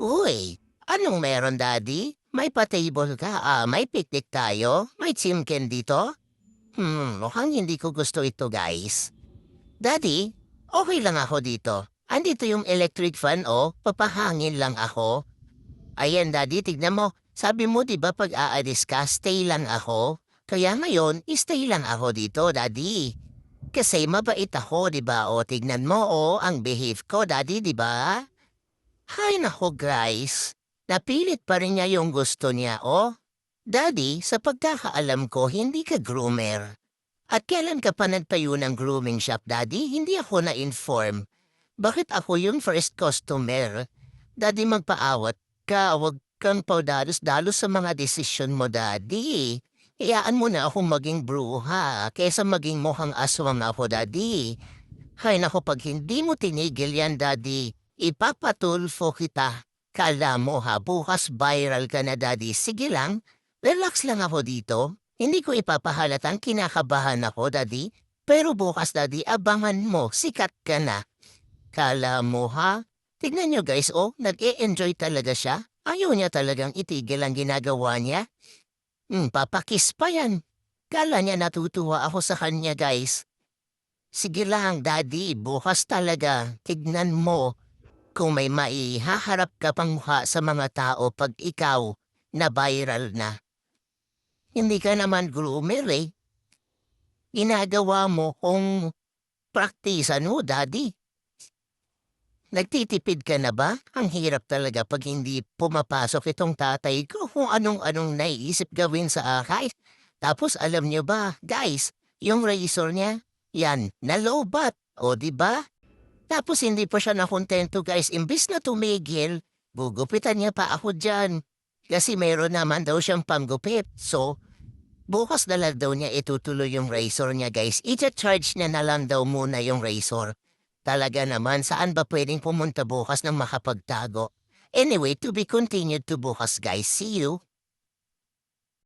Uy, anong meron, Daddy? May pa-table ka, ah, may picnic tayo? May chimken dito? Hmm, mukhang hindi ko gusto ito, guys. Daddy, okay lang ako dito. Andito yung electric fan, oh. Papahangin lang ako. Ayan, Daddy, tignan mo. Sabi mo, di ba, pag aalis ka, stay lang ako? Kaya ngayon, stay lang ako dito, Daddy. Kasi mabait ako, di ba? O, tignan mo, oh, ang behave ko, Daddy, di ba? Hay nako, guys. Napilit pa rin niya yung gusto niya, oh. Daddy, sa pagkakaalam ko, hindi ka groomer. At kailan ka pa nagtayo ng grooming shop, Daddy? Hindi ako na-inform. Bakit ako yung first customer? Daddy, magpaawat ka. Huwag kang paudalos-dalos sa mga desisyon mo, Daddy. Iyaan mo na akong maging bruha kesa maging mukhang aswang ako, Daddy. Hay nako, pag hindi mo tinigil yan, Daddy, ipapatulfo kita. Kala mo ha, bukas viral ka na, Daddy. Sige lang, relax lang ako dito. Hindi ko ipapahalatang kinakabahan ako, Daddy. Pero bukas, Daddy, abangan mo, sikat ka na. Kala mo ha? Tignan nyo guys, oh, nag-e-enjoy talaga siya. Ayaw niya talagang itigil ang ginagawa niya. Hmm, papakis pa yan. Kala niya natutuwa ako sa kanya, guys. Sige lang, Daddy, bukas talaga. Tignan mo kung may maihaharap ka pang mukha sa mga tao pag ikaw na viral na. Hindi ka naman groomer eh. Ginagawa mo kung praktisan mo, Daddy. Nagtitipid ka na ba? Ang hirap talaga pag hindi pumapasok itong tatay ko kung anong-anong naiisip gawin sa akin. Tapos alam niyo ba, guys, yung razor niya, yan, nalobat. O ba? Tapos hindi pa siya nakontento guys, imbis na tumigil, gugupitan niya pa ako dyan. Kasi meron naman daw siyang panggupit. So, bukas na lang daw niya itutuloy yung razor niya guys. Ita-charge niya na lang daw muna yung razor. Talaga naman, saan ba pwedeng pumunta bukas ng makapagtago? Anyway, to be continued to bukas guys. See you!